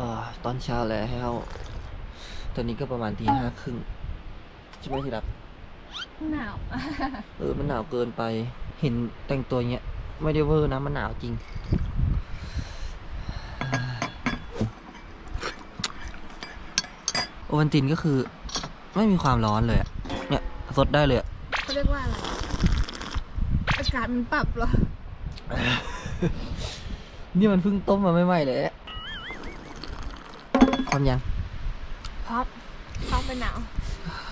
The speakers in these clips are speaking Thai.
อ่าตอนเช้าแล้วตอนนี้ก็ประมาณตีห้าครึ่งใช่ไหมที่รักหนาว เออ มันหนาวเกินไป เห็นแต่งตัวเงี้ย ไม่ได้เวอร์นะ มันหนาวจริง โอวันตินก็คือ ไม่มีความร้อนเลยอะเนี่ยสดได้เลยอะเขาเรียกว่าอะไร อากาศมันปรับเหรอ นี่มันเพิ่งต้มมาไม่ไหม้เลยอะ พร้อมยังพร้อมพร้อมไปหนาว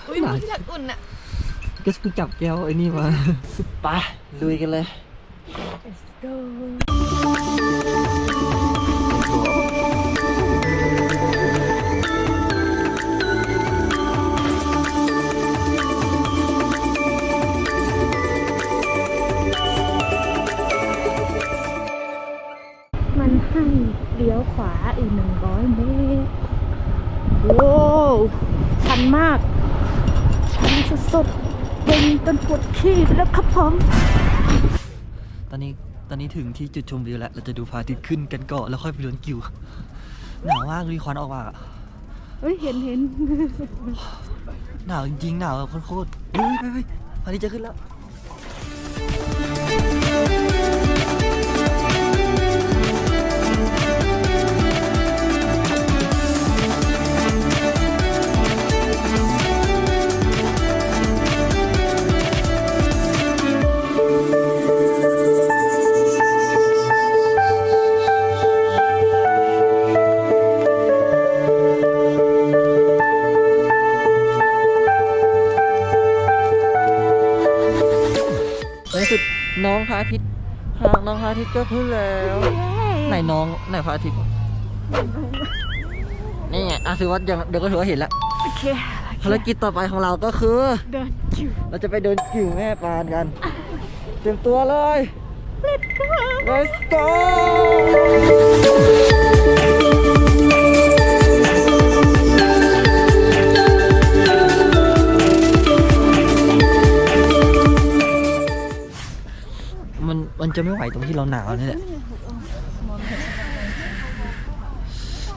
อุ้ยหนาวมันที่รักอุ่นอะก็เพิ่งจับแก้วไอ้นี่มาไปลุยกันเลย Let's go มาก ชันสุดๆเป็นจนปวดขี้แล้วครับผม ตอนนี้ตอนนี้ถึงที่จุดชมวิวแล้ว เราจะดูพระอาทิตย์ขึ้นกันก่อนแล้วค่อยไปเดินกิว หนาวมากรีควันออกมาเฮ้ยเห็นเห็นหนาวจริงๆหนาวแบบโคตรๆเฮ้ยเฮ้ยเฮ้ยพระอาทิตย์จะขึ้นแล้ว ระอาทิตย์ก็ขึ้นแล้วไหนน้องไหนพระอาทิตย์นี่ไงอะถือว่ายังเดี๋ยวก็ถือว่าเห็นแล้วโอเคภารกิจต่อไปของเราก็คือ เดินจิ๋วเราจะไปเดินกิ่วแม่ปานกัน เตรียมตัวเลย let's go จะไม่ไหวตรงที่เราหนาวนี่แหละ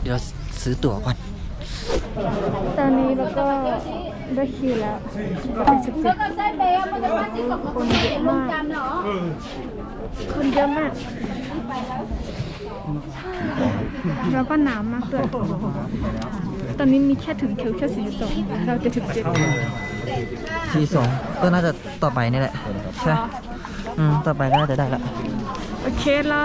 เดี๋ยวซื้อตั๋วก่อน ตอนนี้เราก็ได้คิวแล้วเราไปสิบเจ็ดคนเยอะมาก คนเยอะมาก แล้วก็หนาวมากด้วยตอนนี้มีแค่ถึงคิวแค่สี่สองเราจะถึงเจ็ดทีสองก็น่าจะต่อไปนี่แหละ ใช่ อืม ต่อไปก็น่าจะได้ละ โอเคละ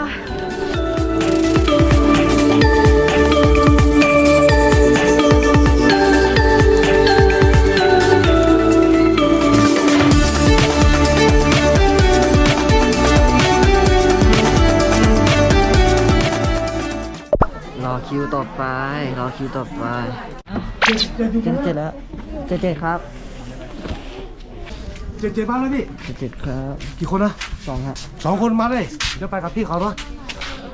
รอคิวต่อไป รอคิวต่อไปเจ็ดเจ็ดแล้ว เจ็ดเจ็ดครับ เจ็ดเจ็ดบ้านแล้วพี่เจ็ดเจ็ดครับกี่คนนะสองฮะสองคนมาเลยเดี๋ยวไปกับพี่เขาเนาะ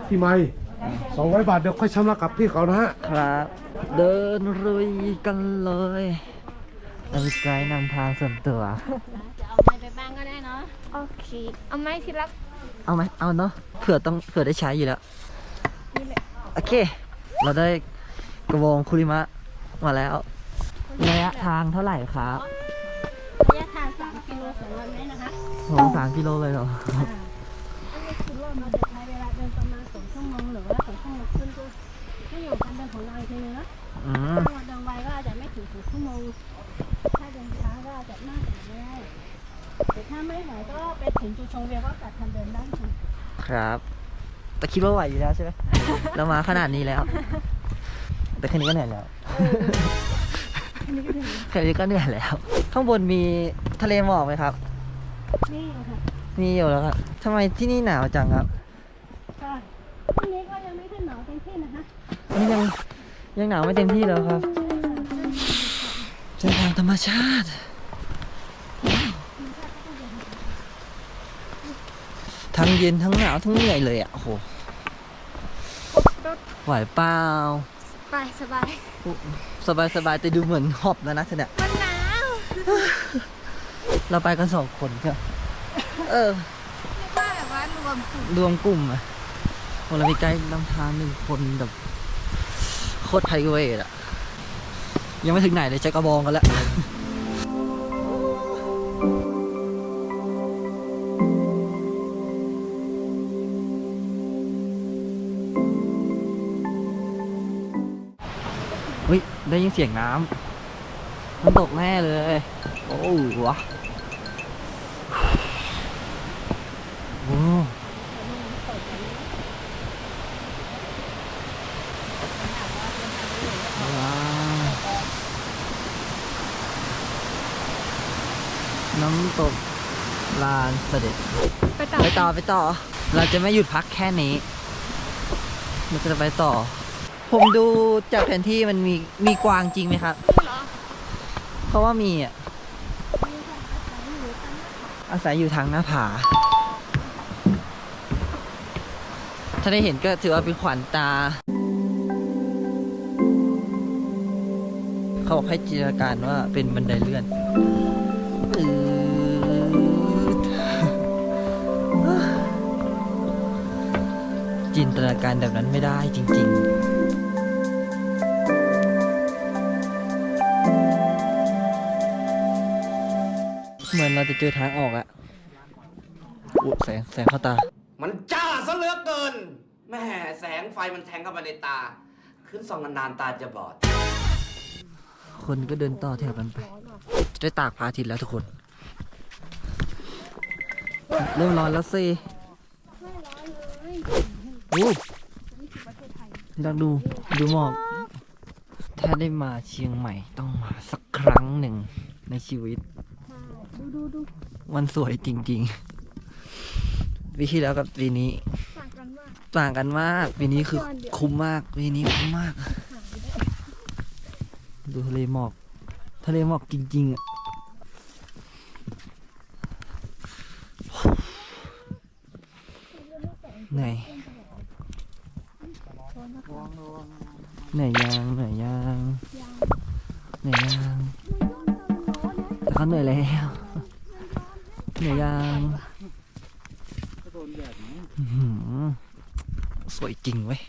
พี่ไม่สองร้อยบาทเดี๋ยวค่อยชำระกับพี่เขานะฮะครับ เดินรุยกันเลยเรามีไกด์นำทางส่วนตัวเอาไม้ไปบ้างก็ได้เนาะ โอเค เอาไม้ที่รัก เอาไหมเอาเนาะเผื่อต้องเผื่อได้ใช้อยู่แล้ว นี่แหละ โอเค เราได้กระบองคุริมะมาแล้วระยะทางเท่าไหร่ครับระยะทาง 3กิโล200เมตรนะคะสองสามกิโลเลยเหรอคิดว่ามันจะใช้เวลาเดินประมาณ2ชั่วโมงหรือว่า2ชั่วโมงครึ่งก็ไม่อยู่การเดินของเราอีกทีนึงนะอืมถ้าเราเดินไวก็อาจจะไม่ถึง2ชั่วโมงถ้าเดินช้าก็อาจจะน่าจะไม่ได้แต่ถ้าไม่ไหวก็ไปถึงจุดชมวิวก็กลับทางเดินได้ค่ะครับ แต่คิดว่าไหวอยู่แล้วใช่ไหม เรามาขนาดนี้แล้ว แต่แค่นี้ก็เหนื่อยแล้วแค่นี้ก็เหนื่อยแล้ว ข้างบนมีทะเลหมอกไหมครับ นี่ค่ะมีอยู่แล้วครับทำไมที่นี่หนาวจังครับก็ที่นี้ก็ยังไม่ขึ้นหนาวเต็มที่นะคะอันนี้ยังยังหนาวไม่เต็มที่แล้วครับเจอทางธรรมชาติ ทั้งเย็นทั้งหนาวทั้งเหนื่อยเลยอะโอ้โหไหวเปล่า ไปสบาย สบายสบายแต่ดูเหมือนหอบแล้วนะเธอเนี่ย มันหนาว เราไปกันสองคนครับ เออเรียกว่าแบบว่ารวมกลุ่มรวมกลุ่มอะโอ้เรามีไกด์นำทางหนึ่งคนแบบโคคตรไพรเวทอะยังไม่ถึงไหนเลยใช้กระบองกันแล้วเฮ้ย ได้ยินเสียงน้ำ มันตกแน่เลย โอ้วะโอ้ว้าวน้ำตกลานเสด็จ ไปต่อ ไปต่อ ไปต่อ เราจะไม่หยุดพักแค่นี้ เราจะไปต่อ ผมดูจากแผนที่มันมีมีกวางจริงไหมครับ เพราะว่ามีอะอาศัยอยู่ทางหน้าผา ถ้าได้เห็นก็ถือว่าเป็นขวัญตา เขาบอกให้จินตนาการว่าเป็นบันไดเลื่อนจินตนาการแบบนั้นไม่ได้จริง ๆ เหมือนเราจะเจอทางออกอะอุ๊ยแสงแสงเข้าตา มันจ้าซะเหลือเกินแม่แสงไฟมันแทงเข้ามาในตา ขึ้นส่องนานๆตาจะบอด คนก็เดินต่อแถวกันไป จะได้ตากพระอาทิตย์แล้วทุกคน เริ่มร้อนแล้วสิโอ้ลองดู ดูหมอก ถ้าได้มาเชียงใหม่ต้องมาสักครั้งหนึ่งในชีวิต ดูดูดูมันสวยจริงๆปีที่แล้วกับปีนี้ ต่างกันมาก ต่างกันมากปีนี้คือย้อนเดี๋ยวคุ้มมากปีนี้คุ้มมาก ดูทะเลหมอก ทะเลหมอกจริงๆอะเหนื่อยเหนื่อยยังเหนื่อยยังเหนื่อยยังแต่เขาเหนื่อยแล้วเหนื่ยยังสวยจริงเว้ย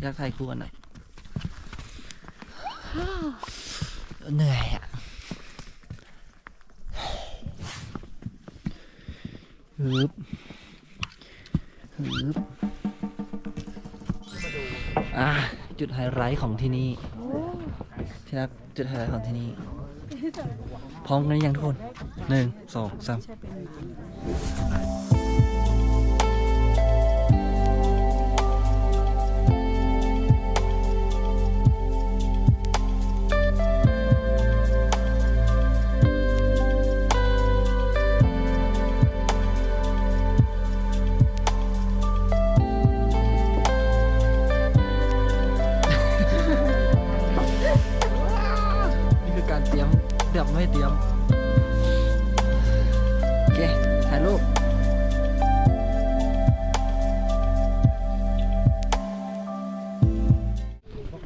อยากถ่ายคู่กันหน่อยเหนื่อยอะฮึบฮึบอะจุดไฮไลท์ของที่นี่ที่รักจุดไฮไลท์ของที่นี่ พร้อมกันหรือยังทุกคนหนึ่งสองสาม ยมแบบไม่เตรียม โอเค ถ่ายรูป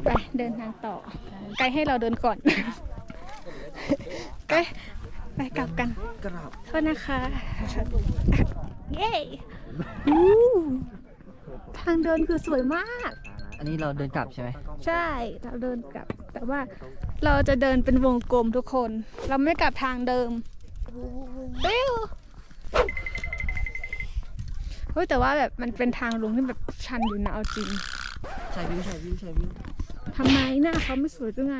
ไปเดินทางต่อ ไกด์ให้เราเดินก่อน ไกด์ไปกลับกันกราบโทษนะคะ เย้อู้ทางเดินคือสวยมาก อันนี้เราเดินกลับใช่ไหม ใช่ เราเดินกลับ แต่ว่า เราจะเดินเป็นวงกลมทุกคน เราไม่กลับทางเดิมปิ้วเฮ้ยแต่ว่าแบบมันเป็นทางลงที่แบบชันอยู่นะเอาจริงใช่วิวใช่วิวใช่วิวทำไมหน้าเขาไม่สวยหรือไง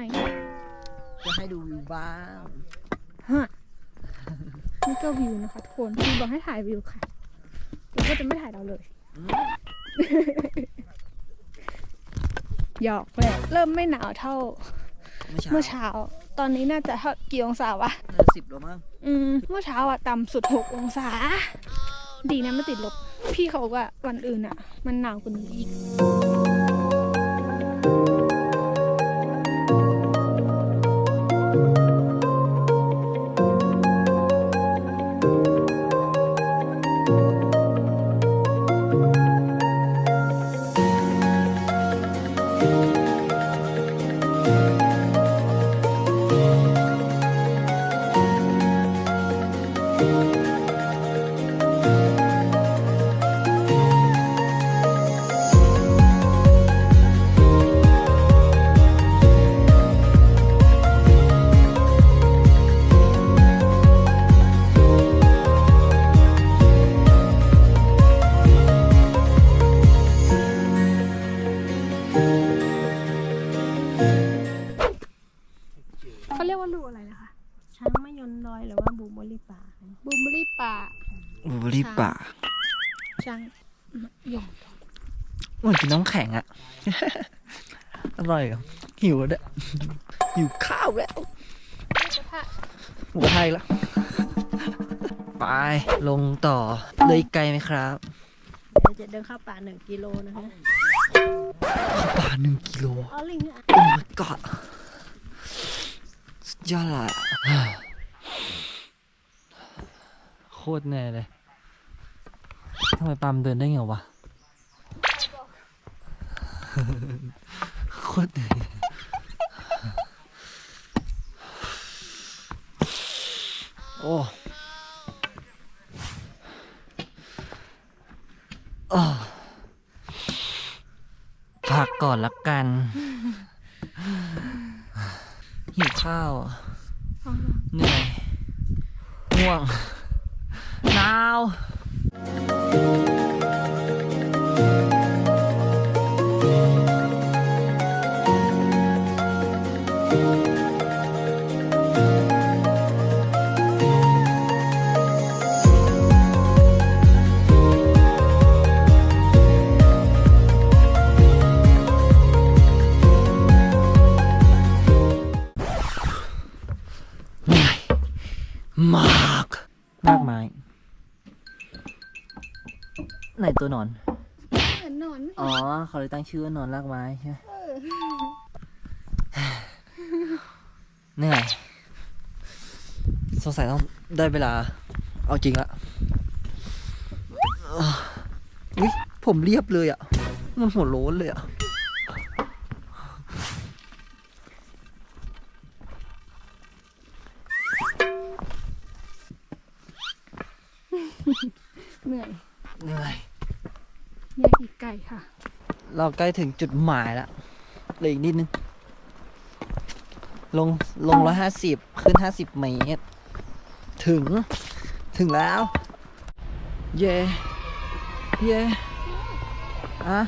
จะให้ดูวิวบ้างฮะนี่ก็วิวนะคะทุกคนพี่บอกให้ถ่ายวิวค่ะเราก็จะไม่ถ่ายเราเลยหยอกแหละเริ่มไม่หนาวเท่า เมื่อเช้าเมื่อเช้า ตอนนี้น่าจะเท่ากี่องศาวะน่าจะสิบแล้วมั้งอืมเมื่อเช้าอะต่ำสุดหกองศา ดีนะไม่ติดลบ พี่เขาบอกว่าวันอื่นอะมันหนาวกว่านี้อีก กินน้ำแข็งอะอร่อยอะหิวแล้วเนี่ยหิวข้าวแล้วกระทะหมูกระทะอีกแล้ว ไป ลงต่อ เลยไกลไหมครับเดี๋ยวจะเดินเข้าป่าหนึ่งกิโลนะคะเข้าป่าหนึ่งกิโลอ๋อลิงอะโอ้ my god สุดยอดเลยอะโคตรเหนื่อยเลยทำไมปามเดินได้ไงวะ โคตรเหนื่อยโอ้อ้อพักก่อนละกัน หิวข้าวอะเหนื่อยง่วงหนาว ตัวหนอน เหมือนหนอนอ๋อ เขาเลยตั้งชื่อว่านอนรากไม้ใช่ไหมเหนื่อยสงสัยต้องได้เวลา เอาจริงละอุ้ยผมเรียบเลยอะ มันหัวโล้นเลยอะ เราใกล้ถึงจุดหมายแล้วเหลืออีกนิดนึง ลง ลงร้อยห้าสิบขึ้นห้าสิบเมตร ถึง ถึงแล้ว เย่เย่อะ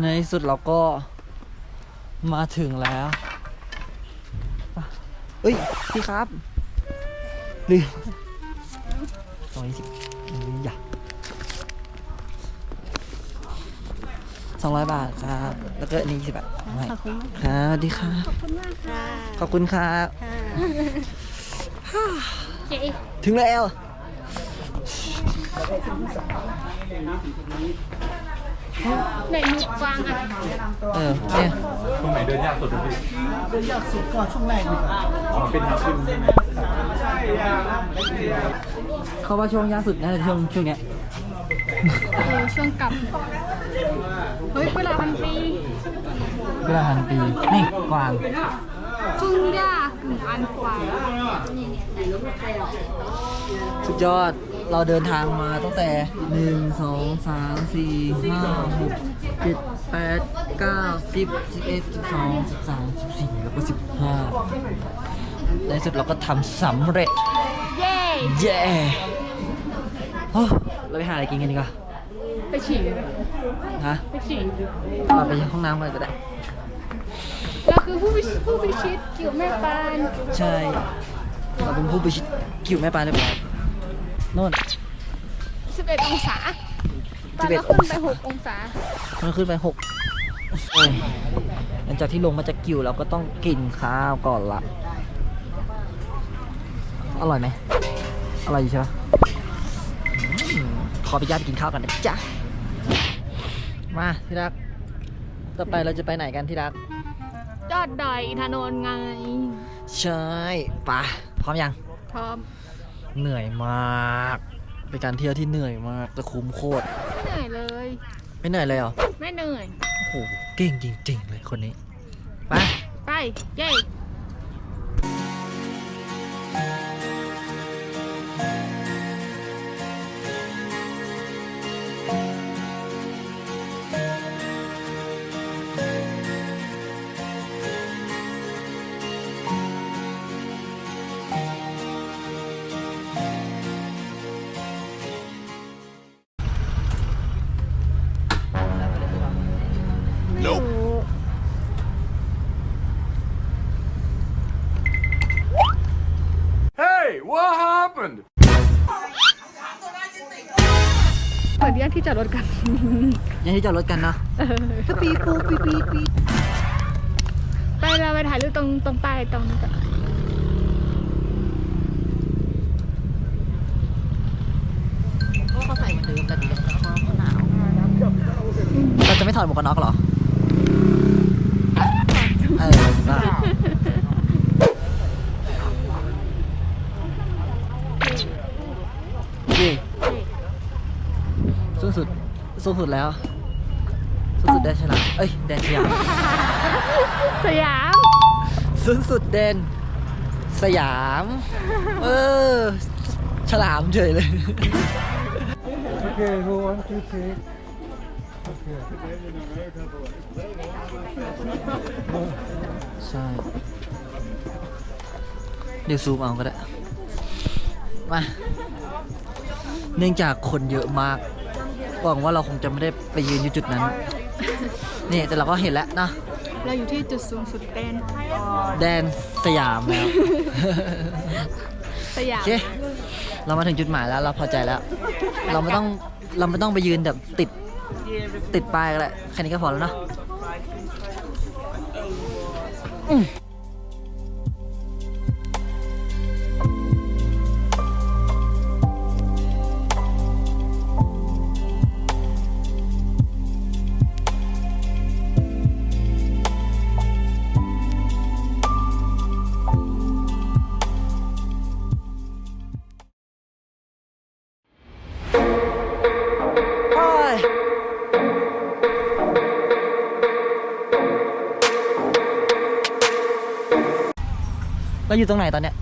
ในที่สุดเราก็มาถึงแล้วเอ้ย พี่ครับลืม สองร้อยบาทครับ แล้วก็อันนี้สิบบาทไม่ขอบคุณครับสวัสดีค่ะขอบคุณมากค่ะขอบคุณครับถึงแล้วไหนมุกฟางอะเออเนี่ยตรงไหนเดินยากสุดพี่เดินยากสุดก็ช่วงแรกอ๋อเป็นทางขึ้นใช่ไหมเขาว่าช่วงยากสุดนะช่วงช่วงเนี้ย เออช่วงกลับ เฮ้ยเวลาพันปีเวลาหันปี นี่กวาง ทุ่งหญ้ากึ่งอันกวางสุดยอด เราเดินทางมาตั้งแต่หนึ่งสองสามสี่ห้าหกเจ็ดแปดเก้าสิบสิบเอ็ดสิบสองสิบสามสิบสี่แล้วก็สิบห้าในที่สุดเราก็ทำสำเร็จ เย้ เย้โอ้ เราไปหาอะไรกินกันดีกว่าไปฉี่ฮะไปฉี่เราไปห้องน้ำกันก็ได้เราคือผู้พิชผู้พิชิตเกี่ยวแม่ปานใช่เราเป็นผู้ไปชิดกิวแม่ปลาเรียบร้อยโน่น11องศาตอนเรา11ขึ้นไป6องศามันขึ้นไปหกเอ้ยหลังจากที่ลงมาจากกิวเราก็ต้องกินข้าวก่อนละอร่อยไหมอร่อยอยู่ใช่ปะอืม ขอไปญาตกินข้าวกันนะจ๊ะ มาที่รัก ต่อไปเราจะไปไหนกันที่รัก ยอดดอยอินทนนท์ไง ใช่ปะพร้อมยัง พร้อมเหนื่อยมาก เป็นการเที่ยวที่เหนื่อยมากแต่คุ้มโคตร ไม่เหนื่อยเลย ไม่เหนื่อยเลยเหรอ ไม่เหนื่อย โอ้โห เก่งจริง ๆ เลยคนนี้ ไป ไป เย้ ยังที่จอดรถกันเนาะปีปูปีปีปีไปเราไปถ่ายรูปตรงตรงป้ายตรงนี้ก่อนก็เขาใส่เหมือนเดิมแต่ดีแล้วเขาเขาหนาวเราจะไม่ถอดหมวกกันน็อกเหรอเออบ้าดีสูงสุดสูงสุดแล้วสูงสุ ดแดนฉลามเอ้ยแดนสยามสยามสูงสุดแดนสยาม เออ ฉลามเฉยเลยโอเคฮูวันทูเทคโอเคใช่ เดี๋ยวซูมเอาก็ได้ มา เนื่องจากคนเยอะมากหวังว่าเราคงจะไม่ได้ไปยืนอยู่จุดนั้น นี่แต่เราก็เห็นแล้วนะเราอยู่ที่จุดสูงสุดแดนแดนสยามแล้วสยาโอมเคเรามาถึงจุดหมายแล้วเราพอใจแล้ว เราไม่ต้องเราไม่ต้องไปยืนแบบติดติดป้ายก็ได้แค่นี้ก็พอแล้วเนาะ เราอยู่ตรงไหนตอนเนี้ย